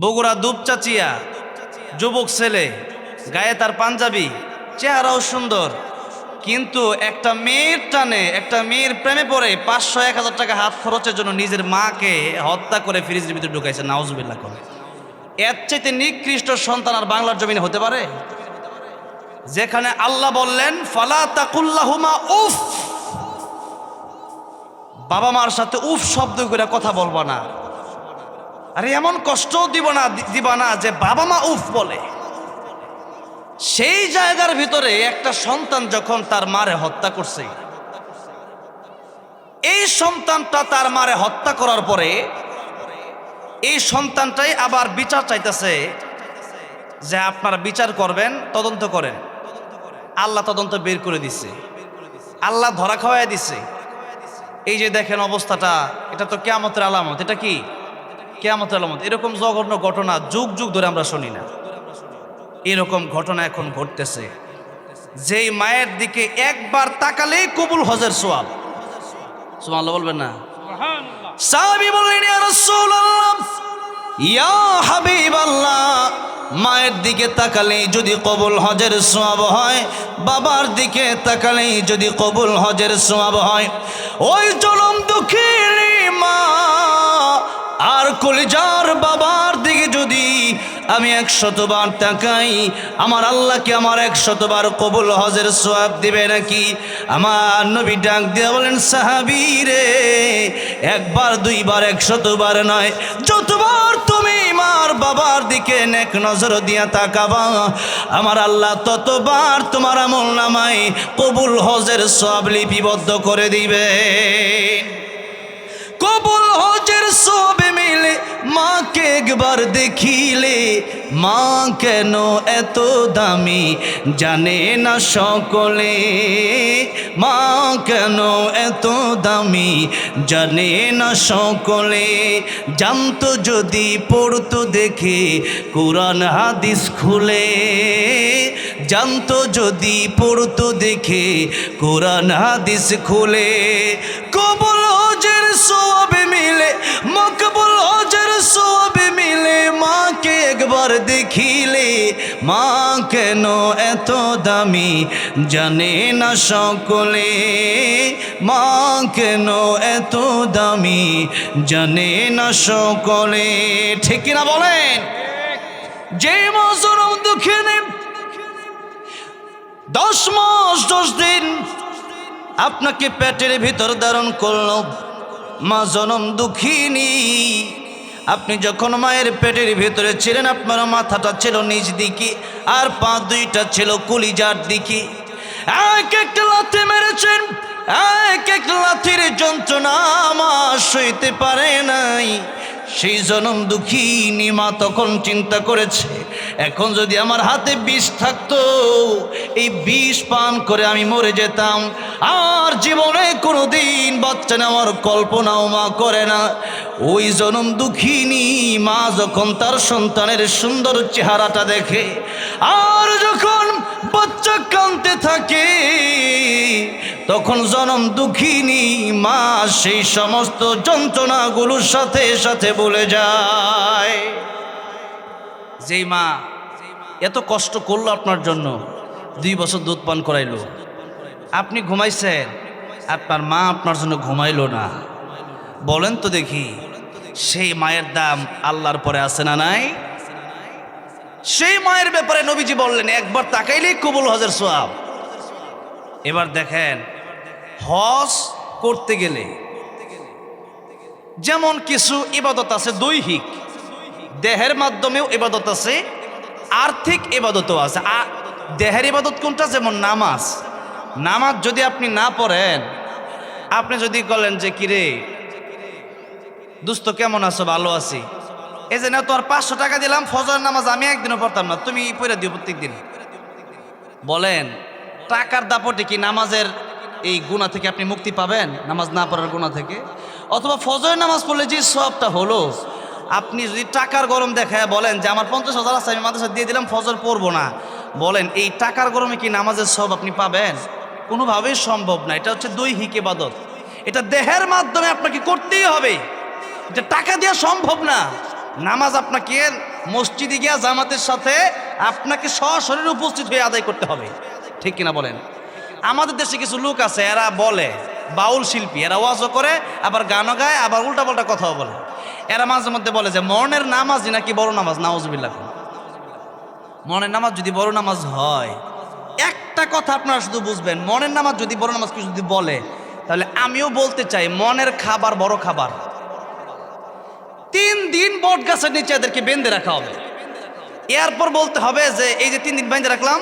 বগুড়া দুপচাচিয়া যুবক ছেলে, গায়ে তার পাঞ্জাবি, চেহারাও সুন্দর। কিন্তু একটা মেয়ের টানে, একটা মেয়ের প্রেমে পড়ে পাঁচশো এক হাজার টাকা হাত খরচের জন্য নিজের মাকে হত্যা করে ফ্রিজের ভিতরে ঢুকাইছে, নাউজুবিল্লাহ করে। এর চাইতে নিকৃষ্ট সন্তান আর বাংলার জমিনে হতে পারে? যেখানে আল্লাহ বললেন, ফালা তাকুল্লাহুমা উফ! বাবা মার সাথে উফ শব্দ করে কথা বলব না। আরে এমন কষ্ট দিব না দিবা না যে বাবা মা উফ বলে। সেই জায়গার ভিতরে একটা সন্তান যখন তার মারে হত্যা করছে, এই সন্তানটা তার মারে হত্যা করার পরে এই সন্তানটাই আবার বিচার চাইতেছে যে আপনারা বিচার করবেন, তদন্ত করেন। আল্লাহ তদন্ত বের করে দিছে। আল্লাহ ধরা খাওয়াই দিছে। এই যে দেখেন অবস্থাটা, এটা তো কেয়ামতের আলামত, এটা কি? কেয়ামতের আলামত। এরকম জঘন্য ঘটনা যুগ যুগ ধরে আমরা শুনি না। এরকম ঘটনা এখন ঘটতেছে। যেই মায়ের দিকে একবার তাকালেই কবুল হজের সোয়াব। সুবহানাল্লাহ বলবেন না? সাহাবী বললেন ইয়া হাবিবাল্লাহ মায়ের দিকে তাকালেই যদি কবুল হজের সোয়াব হয় বাবার দিকে তাকালেই যদি কবুল হজের সোয়াব হয় ওই জলম দুঃখিনী মা আর কলিজার বাবার দিকে যদি আমি একশতবার তাকাই, আমার আল্লাহকে আমার একশতবার কবুল হজের সোয়াব দিবে নাকি? আমার নবী ডাক দিয়ে বলেন, সাহাবি রে, একবার, দুইবার, একশতবার নয়, যতবার তুমি মার বাবার দিকে নেক নজর দিয়া তাকাবা, আমার আল্লাহ ততবার তোমার আমল নামায় কবুল হজের সব লিপিবদ্ধ করে দিবে কবুল হজের সব মিলে মাকে একবার দেখিলে। মা কেন এত দামি জানে না সকলে। মা কেন এত দামি জানে না সকলে। জানতো যদি পড়তো দেখে কোরআন হাদিস খুলে। জানতো যদি পড়তো দেখে কোরআন হাদিস খুলে। একবার দেখিলে, মা কেন এত দামি? জানে না সকলে, মা কেন এত দামি? জানে না সকলে, ঠিক কিনা বলেন? যে মজরম দুঃখে দশ মাস, দশ দিন আপনাকে পেটের ভিতর ধারণ করল। মা জনম দুঃখিনী। আপনি যখন মায়ের পেটের ভেতরে ছিলেন, আপনার মাথাটা ছিল নিজ দিকে, আর পা দুইটা ছিল কলিজার দিকে। এক একটা লাথি মেরেছেন, এক এক লাথির যন্ত্রণা আমার সইতে পারে নাই। সেই জনম দুঃখিনী মা তখন চিন্তা করেছে, এখন যদি আমার হাতে বিষ থাকতো, এই বিষ পান করে আমি মরে যেতাম। আর জীবনে কোনো দিন বাচ্চা নেওয়ার কল্পনাও মা করে না। ওই জনম দুঃখিনী মা যখন তার সন্তানের সুন্দর চেহারাটা দেখে, আর যখন বাচ্চা কাঁদতে থাকে, তখন জনম দুঃখিনী মা সেই সমস্ত যন্ত্রণাগুলোর সাথে সাথে বলে যায়। যেই মা এত কষ্ট করল আপনার জন্য, দুই বছর দুধ পান করাইলো আপনি ঘুমাইছেন? আপনার মা আপনার জন্য ঘুমাইলো না। বলেন তো দেখি, সেই মায়ের দাম আল্লাহর পরে আছে না নাই? সেই মায়ের ব্যাপারে নবীজি বললেন, একবার তাকাইলেই কবুল হজের সোয়াব এবার দেখেন, হজ করতে গেলে যেমন কিছু ইবাদত আছে দৈহিক, দেহের মাধ্যমেও ইবাদত আছে, আর্থিক ইবাদতও আছে। দেহের ইবাদত কোনটা? যেমন নামাজ। নামাজ যদি আপনি না পড়েন, আপনি যদি বলেন যে, কিরে দুস্থ কেমন আছো? ভালো আছি। এই যে, না তোমার পাঁচশো টাকা দিলাম ফজর নামাজ আমি একদিনও পড়তাম না, তুমি পড়ে দিও প্রত্যেক দিন বলেন, টাকার দাপটে কি নামাজের এই গুণা থেকে আপনি মুক্তি পাবেন? নামাজ না পড়ার গুণা থেকে। অথবা ফজরের নামাজ পড়লে যে সবটা হলো, আপনি যদি টাকার গরম দেখায় বলেন যে, আমার পঞ্চাশ হাজার আছে, আমি মাদ্রাসা দিয়ে দিলাম, ফজর পড়ব না। বলেন, এই টাকার গরমে কি নামাজের সব আপনি পাবেন? কোনোভাবেই সম্ভব না। এটা হচ্ছে দৈহিক এবাদত এটা দেহের মাধ্যমে আপনাকে করতেই হবে। এটা টাকা দেওয়া সম্ভব না। নামাজ আপনাকে মসজিদে গিয়া জামাতের সাথে আপনাকে সশরীরে উপস্থিত হয়ে আদায় করতে হবে। ঠিক কিনা বলেন? আমাদের দেশে কিছু লোক আছে, এরা বলে, বাউল শিল্পী। এরা ওয়াজও করে, আবার গানও গায়, আবার উল্টাপাল্টা কথাও বলে। এরা মাঝে মধ্যে বলে যে মনের নামাজই নাকি বড় নামাজ? নাওজবিল্লাহ মনের নামাজ যদি বড় নামাজ হয় একটা কথা আপনারা শুধু বুঝবেন। মনের নামাজ যদি বড় নামাজ কেউ যদি বলে, তাহলে আমিও বলতে চাই, মনের খাবার বড় খাবার। তিন দিন বট গাছের নিচে এদেরকে বেঁধে রাখা হবে। এরপর বলতে হবে যে, এই যে তিন দিন বেঁধে রাখলাম,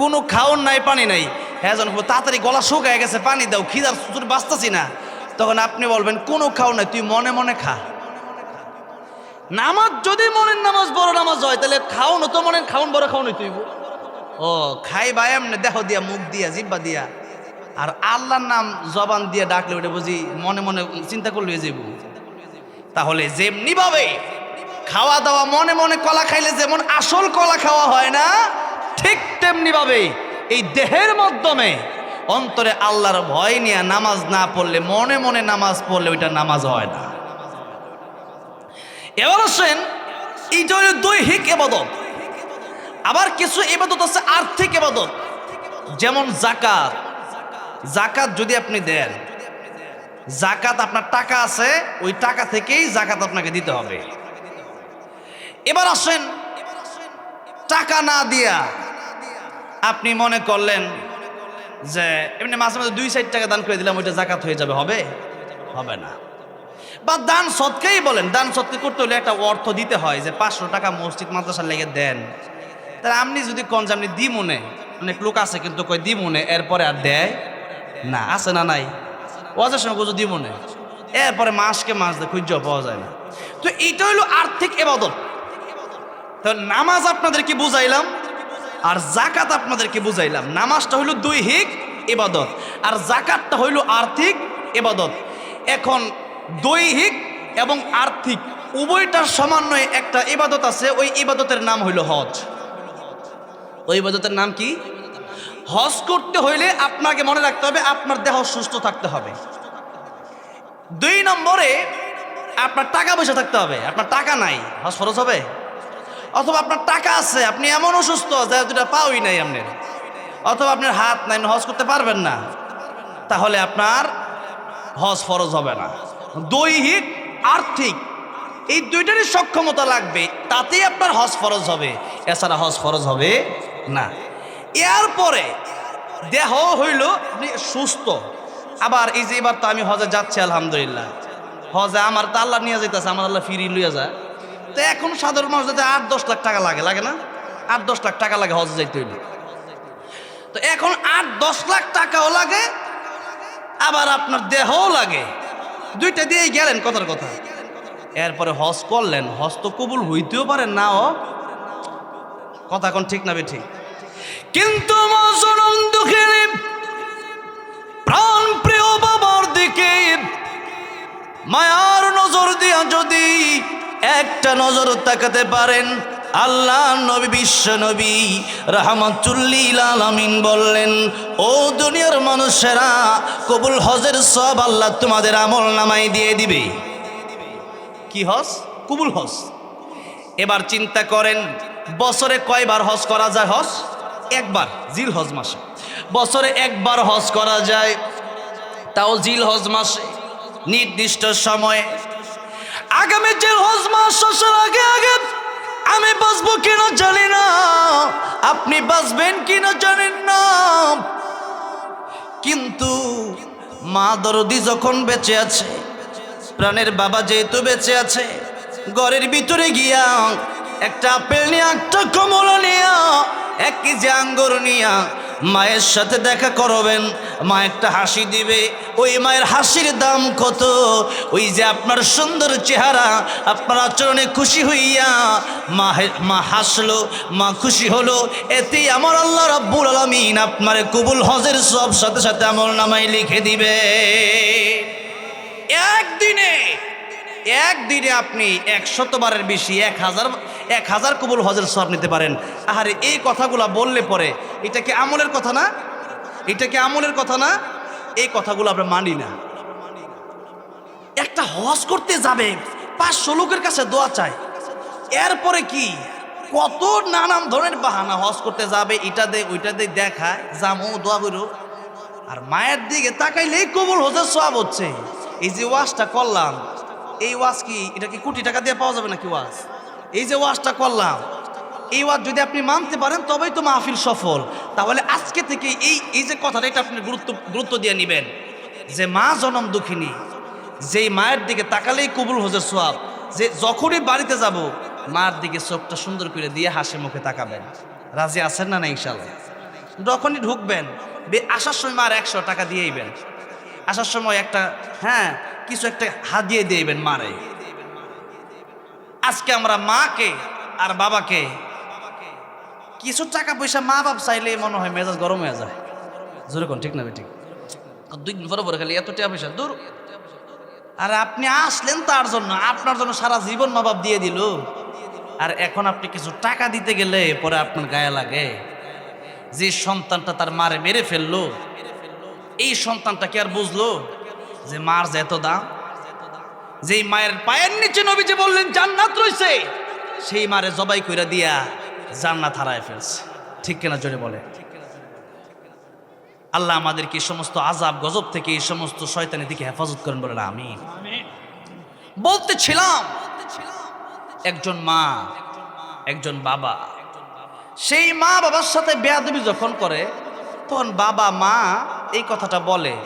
কোনো খাওন নাই, পানি নাই। হ্যাঁ যখন তাড়াতাড়ি গলা শুকায় গেছে, পানি দাও, খিদার সুতর বাঁচতেছি না। তখন আপনি বলবেন, কোনো খাও নাই, তুই মনে মনে খা। নামাজ যদি মনের নামাজ বড় নামাজ হয়, তাহলে খাওন তো মনের, খাওন বড় খাওন তুই ও, খাই বা এমনি দেহ দিয়া, মুখ দিয়া, জিব্বা দিয়া। আর আল্লাহর নাম জবান দিয়ে ডাকলে ওটা বুঝি মনে মনে চিন্তা করলে যাইব। তাহলে যেমনি ভাবে খাওয়া দাওয়া মনে মনে কলা খাইলে যেমন আসল কলা খাওয়া হয় না, ঠিক তেমনি ভাবে এই দেহের মাধ্যমে অন্তরে আল্লাহর ভয় নিয়ে নামাজ না পড়লে, মনে মনে নামাজ পড়লে ওইটা নামাজ হয় না। এবার আসেন, এই জন্য দৈহিক এবাদত। আবার কিছু এবাদত আছে, আর্থিক এবাদত যেমন জাকাত জাকাত যদি আপনি দেন জাকাত আপনার টাকা আছে, ওই টাকা থেকেই জাকাত আপনাকে দিতে হবে। এবার আসেন, টাকা না দিয়া আপনি মনে করলেন যে, এমনি মাঝে মাঝে দুই সাইড টাকা দান করে দিলাম, ওইটা জাকাত হয়ে যাবে, হবে? হবে না। বা দান সৎকেই বলেন, দান সৎকে করতে হলে একটা অর্থ দিতে হয় যে পাঁচশো টাকা মসজিদ মাদ্রাসার লেগে দেন। তাহলে আপনি যদি কন যে আপনি দি মনে অনেক লোক আছে কিন্তু কই দি মনে এরপরে আর দেয় না, আছে না নাই? ওয়াজের সময় কোথাও দিব না এরপরে মাসকে মাস দেয় খুঁজ পাওয়া যায় না। তো এইটা হইল আর্থিক এবাদত। তো নামাজ আপনাদেরকে বুঝাইলাম, আর জাকাত আপনাদেরকে বুঝাইলাম। নামাজটা হইল দৈহিক এবাদত, আর জাকাতটা হইল আর্থিক এবাদত। এখন দৈহিক এবং আর্থিক, উভয়টার সমন্বয়ে একটা ইবাদত আছে, ওই ইবাদতের নাম হইল হজ। ওই ইবাদতের নাম কি? হজ করতে হইলে আপনাকে মনে রাখতে হবে আপনার দেহ সুস্থ থাকতে হবে। দুই নম্বরে আপনার টাকা পয়সা থাকতে হবে। আপনার টাকা নাই, হজ খরচ হবে? অথবা আপনার টাকা আছে, আপনি এমন অসুস্থ যে দুটা পাওই নাই আপনার। অথবা আপনার হাত নাই হজ করতে পারবেন না। তাহলে আপনার হজ ফরজ হবে না। দৈহিক, আর্থিক, এই দুইটারই সক্ষমতা লাগবে, তাতেই আপনার হজ ফরজ হবে। এছাড়া হজ ফরজ হবে না। এরপরে দেহ হইল আপনি সুস্থ। আবার এই যে এবার তো আমি হজে যাচ্ছি, আলহামদুলিল্লাহ। হজে আমার তো আল্লাহ নিয়ে যেতেছে আমার আল্লাহ ফিরিয়ে লইয়া যায়। তো এখন সাধারণ মানুষ যাতে আট দশ লাখ টাকা লাগে লাগে না? আট দশ লাখ টাকা লাগে হজে যাইতে হইলে। তো এখন আট দশ লাখ টাকাও লাগে, আবার আপনার দেহও লাগে। দুইটা দিয়েই গেলেন কথার কথা। এরপরে হজ করলেন, হজ তো কবুল হইতেও পারেন, নাও কথা এখন ঠিক না বে ঠিক? কিন্তু মজনম দুঃখের প্রাণ প্রিয় বাবার দিকে মায়ার নজর দিয়া যদি একটা নজর তাকাতে পারেন আল্লাহ নবী বিশ্ব নবী রাহমাতুল্লিল আলামিন বললেন ও দুনিয়ার মানুষেরা কবুল হজের সব আল্লাহ তোমাদের আমল নামাই দিয়ে দিবে। কি হজ? কবুল হজ। এবার চিন্তা করেন বছরে কয়বার হজ করা যায় হজ? একবার, জিল হজ মাসে। বছরে একবার হজ করা যায়, তাও জিল হজ মাসে, নির্দিষ্ট সময়ে। আগামী জিল হজ মাস শেষের আগে আগে আমি বাঁচবো কিনা জানি না। আপনি বাঁচবেন কিনা জানেন না। কিন্তু মা দরদি যখন বেঁচে আছে, প্রাণের বাবা যেহেতু বেঁচে আছে, ঘরের ভিতরে গিয়া একটা আপেল নিয়ে, একটা কমলা নিয়া এক কেজি আঙ্গুর নিয়া। মায়ের সাথে দেখা করবেন, মা একটা হাসি দিবে, ওই মায়ের হাসির দাম কত? ওই যে আপনার সুন্দর চেহারা, আপনার আচরণে খুশি হইয়া, মা মা হাসলো, মা খুশি হলো। এতেই আমার আল্লাহ রাব্বুল আলামিন আপনার কবুল হজের সব সাথে সাথে আমল নামাই লিখে দিবে। একদিনে একদিনে আপনি একশতবারের বেশি, এক হাজার এক হাজার কবুল হজের সব নিতে পারেন। আহারে, এই কথাগুলা বললে পরে এটা কি আমলের কথা না? এটা কি আমলের কথা না? এই কথাগুলো আমরা মানি না। একটা হজ করতে যাবে, পাঁচশো লোকের কাছে দোয়া চায়। এরপরে কি? কত নানান ধরনের বাহানা হজ করতে যাবে, এটা দে, ওইটা দে, দেখায় জামো দোয়া করো। আর মায়ের দিকে তাকাইলেই কবুল হতে সব হচ্ছে। এই যে ওয়াজটা করলাম, এই ওয়াজ কি, এটা কি কোটি টাকা দিয়ে পাওয়া যাবে নাকি ওয়াজ? এই যে ওয়াজটা করলাম, এই ওয়াজ যদি আপনি মানতে পারেন, তবেই তো মাহফিল সফল। তাহলে আজকে থেকে এই এই যে কথাটা, এটা আপনি গুরুত্ব গুরুত্ব দিয়ে নেবেন। যে মা জনম দুঃখিনী, যেই মায়ের দিকে তাকালেই কবুল হজের সোয়াব যে যখনই বাড়িতে যাব, মার দিকে চোখটা সুন্দর করে দিয়ে হাসি মুখে তাকাবেন। রাজি আছেন না না ইনশাল্লাহ যখনই ঢুকবেন আসার সময় মার একশো টাকা দিয়েইবেন আসার সময় একটা হ্যাঁ কিছু একটা হাত দিয়ে দিয়েবেন মারে। আজকে আমরা মাকে আর বাবাকে কিছু টাকা পয়সা মা বাপ চাইলে মনে হয় মেজাজ গরম হয়ে যায়। জোরে কোন ঠিক না ঠিক। দুই দিন পরে পরে খালি এত টাকা পয়সা দূর। আর আপনি আসলেন তার জন্য আপনার জন্য সারা জীবন মা বাপ দিয়ে দিল। আর এখন আপনি কিছু টাকা দিতে গেলে পরে আপনার গায়ে লাগে। যে সন্তানটা তার মারে মেরে ফেলল এই সন্তানটা কি আর বুঝলো যে মার যে এত দাম? যেই মায়ের পায়ের নিচে নবীজি বললেন জান্নাত রয়েছে সেই মারে জবাই কইরা দিয়া জান্নাত হারায় ফেলছে। ঠিক কিনা জোরে বলে আল্লাহ আমাদেরকে সমস্ত আজাব গজব থেকে এই সমস্ত শয়তানের দিকে হেফাজত করেন বলেন আমি বলতেছিলাম একজন মা একজন বাবা সেই মা বাবার সাথে বেয়াদবি যখন করে তখন বাবা মা এই কথাটা বলে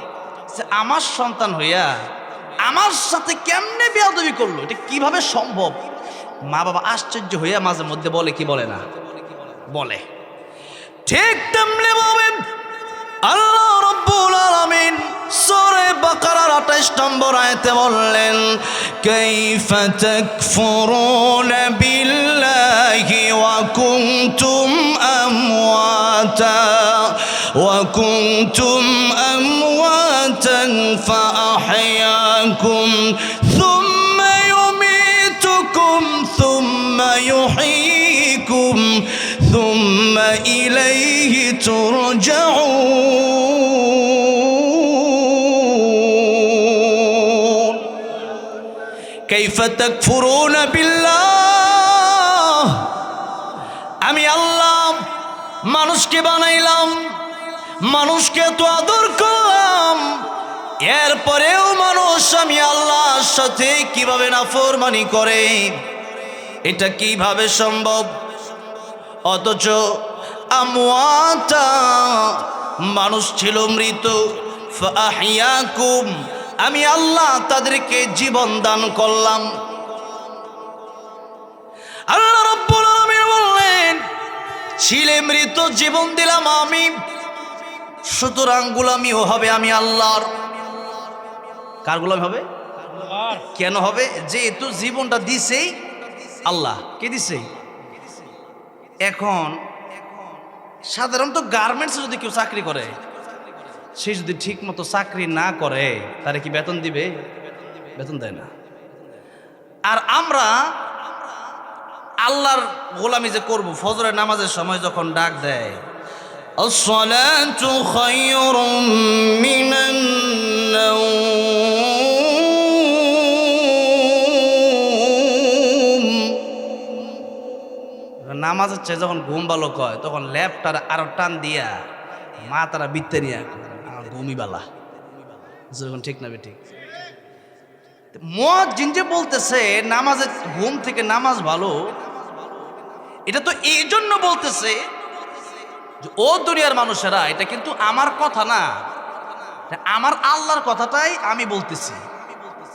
যে আমার সন্তান হইয়া আমার সাথে কেমনে বেয়াদবি করল? এটা কীভাবে সম্ভব? মা বাবা আশ্চর্য হইয়া মাঝে মধ্যে বলে, কি বলে না? বলে। ঠিক তেমনি বলেন আল্লাহ রব্বুল আলামিন সূরা বাকারার 28 নম্বর আয়াতে বললেন, কাইফা তাকফুরুনা বিল্লাহি ওয়া কুনতুম আমওয়াতা, ওয়া কুনতুম আমওয়াতান ফাআহয়াকুম ترجعون كيف تكفرون بالله আমি আল্লাহ মানুষকে বানাইলাম মানুষকে তো আদর করলাম এরপরেও মানুষ আমি আল্লাহর সাথে কিভাবে নাফরমানি করে এটা কিভাবে সম্ভব অথচ আমওয়াতা, মানুষ ছিল মৃত আমি আল্লাহ তাদেরকে জীবন দান করলাম। আল্লাহ রাব্বুল আলামিন বললেন, ছিলে মৃত, জীবন দিলাম আমি, সুতরাং গুলামিও হবে আমি আল্লাহর। কার গোলামি হবে? কেন হবে? যেহেতু জীবনটা দিছেই আল্লাহ। কে দিছে? এখন সাধারণত গার্মেন্টসে যদি কেউ চাকরি করে সে যদি ঠিক মতো চাকরি না করে তারে কি বেতন দিবে বেতন দেয় না আর আমরা আল্লাহর গোলামি যে করব ফজরের নামাজের সময় যখন ডাক দেয় الصلاة خير من النوم নামাজ হচ্ছে যখন ঘুম ভালো কয়, তখন ল্যাপটার আরও টান দিয়া মা তারা বিত্তে নিয়ে আমার ঘুমি বালা। যখন ঠিক না ঠিক মদ যে বলতেছে, নামাজে ঘুম থেকে নামাজ ভালো, এটা তো এই জন্য বলতেছে ও দুনিয়ার মানুষেরা, এটা কিন্তু আমার কথা না। আমার আল্লাহর কথাটাই আমি বলতেছি।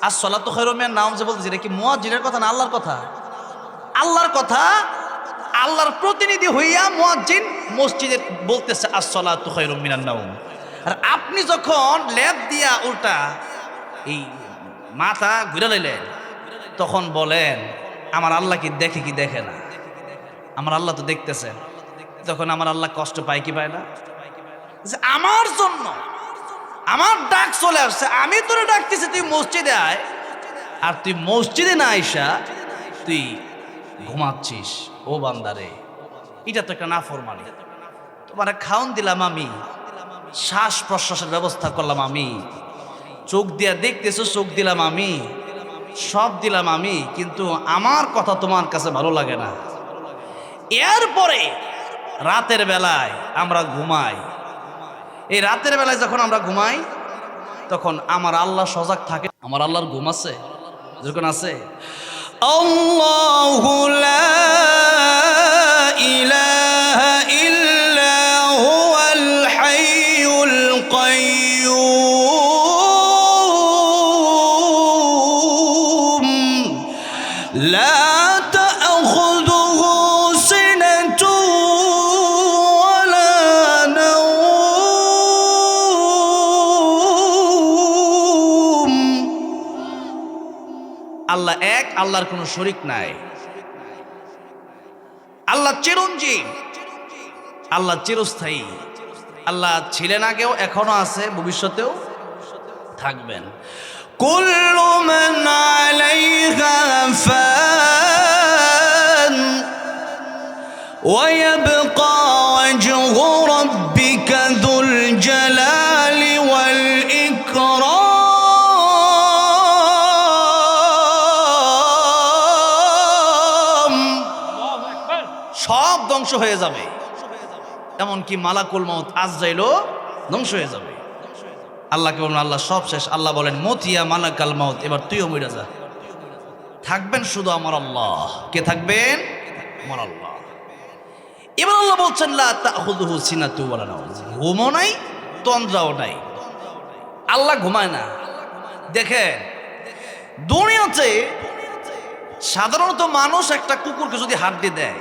আর সলাত খৈরমের নাম যে বলতেছি, এটা কি মুয়াজ্জিনের কথা না আল্লাহর কথা? আল্লাহর কথা আল্লাহর প্রতিনিধি হইয়া মুয়াজ্জিন মসজিদে বলতেছে খৈরম মিনান নাউম আর আপনি যখন ল্যাব দিয়া উল্টা এই মাথা ঘুরে লইলেন, তখন বলেন, আমার আল্লাহ কি দেখে কি দেখে না? আমার আল্লাহ তো দেখতেছেন তখন আমার আল্লাহ কষ্ট পায় কি পায় না? যে আমার জন্য, আমার ডাক চলে আসছে, আমি তোরে ডাকতেছি, তুই মসজিদে আয়। আর তুই মসজিদে না আইসা, তুই ঘুমাচ্ছিস। ও বান্দারে, এটা তো একটা নাফরমানি। তোমার খাওন দিলাম আমি, শ্বাস প্রশ্বাসের ব্যবস্থা করলাম আমি, চোখ দিয়া দেখতেছো চোখ দিলাম আমি, সব দিলাম আমি, কিন্তু আমার কথা তোমার কাছে ভালো লাগে না। এরপরে রাতের বেলায় আমরা ঘুমাই। এই রাতের বেলায় যখন আমরা ঘুমাই, তখন আমার আল্লাহ সজাগ থাকে। আমার আল্লাহর ঘুম আছে? যখন আছে? আল্লাহু আল্লাহর কোনো শরিক নাই। আল্লাহ চিরঞ্জীব। আল্লাহ চিরস্থায়ী। আল্লাহ ছিলেন আগেও এখনও আছে, ভবিষ্যতেও থাকবেন। কুল্লু হয়ে যাবে। এমনকি মালাকুল মত আজ যাইলো ধ্বংস হয়ে যাবে। আল্লাহকে বলুন, আল্লাহ সব শেষ। আল্লাহ বলেন মতিয়া মালাকাল মত এবার তুইও মরে যা। থাকবেন শুধু আমার আল্লাহ। কে থাকবেন? আমার আল্লাহ। এবার আল্লাহ বলছেন, লা তাখুযুহু সিনাতু ওয়ালা নাওম ঘুমও নাই, তন্দ্রাও নাই। আল্লাহ ঘুমায় না। দেখেন, দুনিয়াতে সাধারণত মানুষ একটা কুকুরকে যদি হাড্ডি দেয়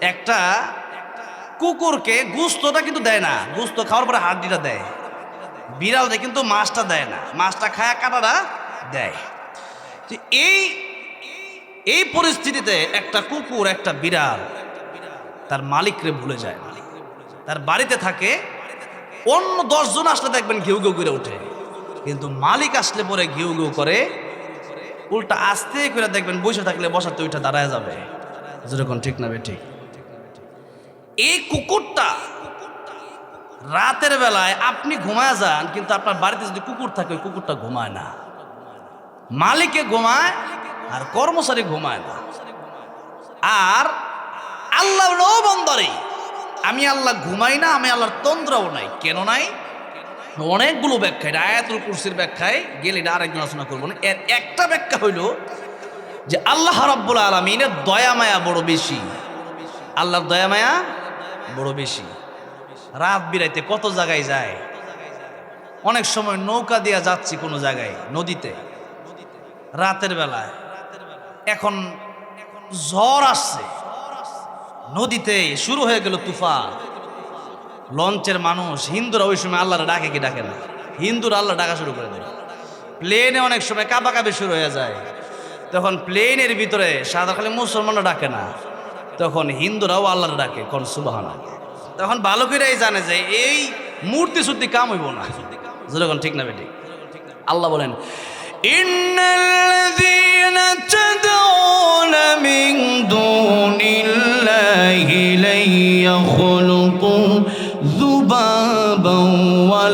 একটা কুকুরকে গুস্তটা কিন্তু দেয় না। গুস্ত খাওয়ার পরে হাড্ডিটা দেয়। বিড়াল দেয়, কিন্তু মাছটা দেয় না। মাছটা খায়া কাটাটা দেয়। এই এই পরিস্থিতিতে একটা কুকুর, একটা বিড়াল তার মালিকরে ভুলে যায়। তার বাড়িতে থাকে, অন্য দশজন আসলে দেখবেন ঘেউ ঘেউ করে ওঠে। কিন্তু মালিক আসলে পরে ঘেউ ঘেউ করে, উল্টা আস্তে করে দেখবেন বসে থাকলে বসাতে ওইটা দাঁড়ায় যাবে। যেরকম ঠিক না ঠিক। এই কুকুরটা রাতের বেলায় আপনি ঘুমায় যান, কিন্তু আপনার বাড়িতে যদি কুকুর থাকে, ওই কুকুরটা ঘুমায় না। মালিকে ঘুমায় আর কর্মচারী ঘুমায় না। আর আল্লাহ বন্দরে আমি আল্লাহ ঘুমাই না, আমি আল্লাহর তন্দ্রাও নাই। কেন নাই? অনেকগুলো ব্যাখ্যা এটা আয়াতুল কুরসির ব্যাখ্যায় গেলে এটা আরেকজন আলোচনা করব। না এর একটা ব্যাখ্যা হইল যে আল্লাহ রাব্বুল আলমিনের দয়া মায়া বড় বেশি। আল্লাহর দয়া মায়া বড় বেশি। রাত বিরাইতে কত জায়গায় যায়? অনেক সময় নৌকা দিয়া যাচ্ছি কোনো জায়গায়, নদীতে। রাতের বেলায়। এখন ঝড় আসছে। নদীতে শুরু হয়ে গেল তুফান। লঞ্চের মানুষ, হিন্দুরা ওই সময় আল্লাহরা ডাকে কি ডাকে না? হিন্দুরা আল্লাহ ডাকা শুরু করে দেয়। প্লেনে অনেক সময় কাবাকাবি শুরু হয়ে যায়। তখন প্লেনের ভিতরে সাদা খালি মুসলমানরা ডাকে না। তখন হিন্দুরাও আল্লাহ ডাকে, কোন সুবাহানা তখন বালকেরাই জানে যে এই মূর্তি শুদ্ধি কাম হইব না। যেরকম ঠিক না বেটি আল্লাহ বলেন, ইন্নাল্লাযীনা তাদউনা মিন দুনিল্লাহি লা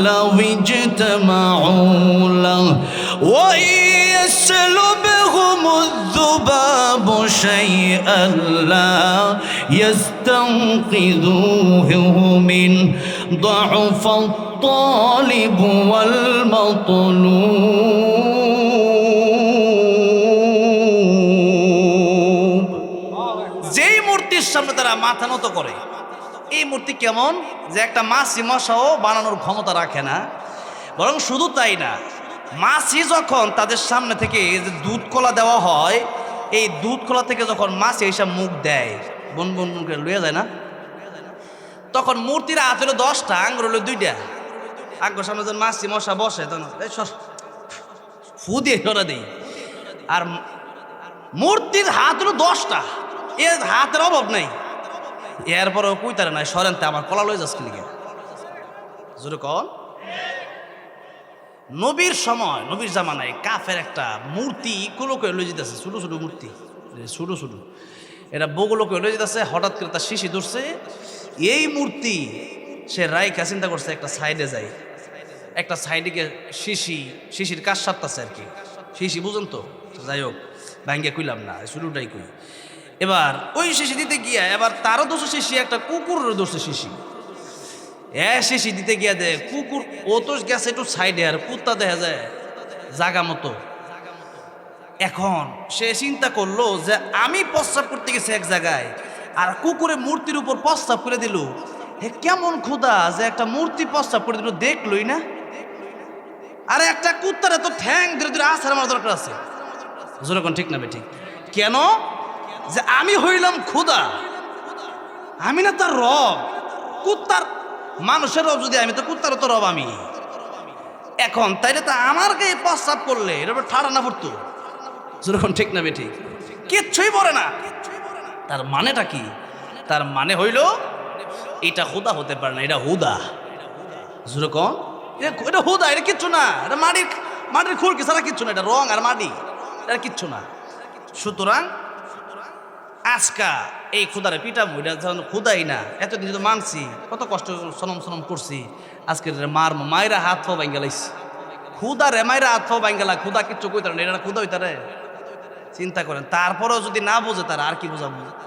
লাউ شيئا لا يستنقذوه من ضعف الطالب والمطلوب যেই মূর্তির সামনে তারা মাথা নত করে এই মূর্তি কেমন যে একটা মাছি মশাও বানানোর ক্ষমতা রাখে না বরং শুধু তাই না মাছি যখন তাদের সামনে থেকে এই যে দুধ কলা দেওয়া হয় এই দুধ খোলা থেকে যখন মাছ এইসব মুখ দেয়, বন বন বন করে লুয়ে যায় না? তখন মূর্তির হাত হলো দশটা, আঙ্গুর হলো দুইটা। আঙ্গুর সামনে যখন মাছি মশা বসে, তখন ফু দিয়ে সরা দিই। আর মূর্তির হাত হলো দশটা। এর হাতের অভাব নাই। এরপরেও কইতারে নাই, সরেন তে, আমার কলা লয়ে যাচ্ছে লিগে? জোরে কন। নবীর সময়, নবীর জামানায় কাফের একটা মূর্তি কোনো করে লয়ে যেতেছে, ছোটো ছোটো মূর্তি। ছোটো ছোটো। এটা বগুলো করে লয়ে যেতেছে, হঠাৎ করে তার শিশি ধরছে। এই মূর্তি সে রাইকা চিন্তা করছে একটা সাইডে যায় একটা সাইডে গিয়ে শিশি, শিশির কাজ সারতেছে আর কি। শিশি বুঝুন তো? যাই হোক ভাঙ্গে কইলাম না শুরুটাই কই। এবার ওই শিশি দিতে গিয়া, এবার তারও দোষ শিশি, একটা কুকুরের দোষ শিশি। শিশি দিতে গিয়া দে। কুকুর ও তো গেছে একটু সাইডে আর কুত্তা দেখা যায়। জাগা মতো। এখন সে চিন্তা করল যে আমি প্রস্তাব করতে গেছি এক জায়গায়, আর কুকুরে মূর্তির উপর প্রস্তাব করে দিল। হে, কেমন ক্ষুদা যে একটা মূর্তি প্রস্তাব করে দিল, দেখলই না। আরে একটা কুত্তার তো ঠ্যাং ধরে ধরে আসার আমার দরকার আছে। যেরকম ঠিক না ঠিক। কেন? যে আমি হইলাম ক্ষুদা আমি না তার রব। কুত্তার মানুষের রব যদি আমি, তো কুত্তারও তো রব আমি। এখন তাইলে তো আমার গায়ে প্রস্তাব করলে এটা ঠাড়া না পড়তো? যেরকম ঠিক না বে ঠিক কিচ্ছুই পড়ে না। তার মানেটা কি? তার মানে হইল, এটা হুদা হতে পারে না, এটা হুদা। যেরকম এটা- হুদা, এটা কিচ্ছু না। এটা মাটির মাটির খুরকি ছাড়া কিচ্ছু না, এটা রং আর মাটি, এটা কিচ্ছু না। সুতরাং আজকা এই খুদারে পিটা মহিলা যখন খুদাই না। এতদিন তো মানছি, কত কষ্ট সনম সনম করছি। আজকে মার মায়েরা হাত ফো বাইঙ্গালাইছি খুদা রে, মায়েরা হাত ফো বাইঙ্গালা খুদা কিচ্ছু কইতারে না, এটা খুদা হইতারে। চিন্তা করেন, তারপরেও যদি না বোঝে তারা আর কি বোঝাবো?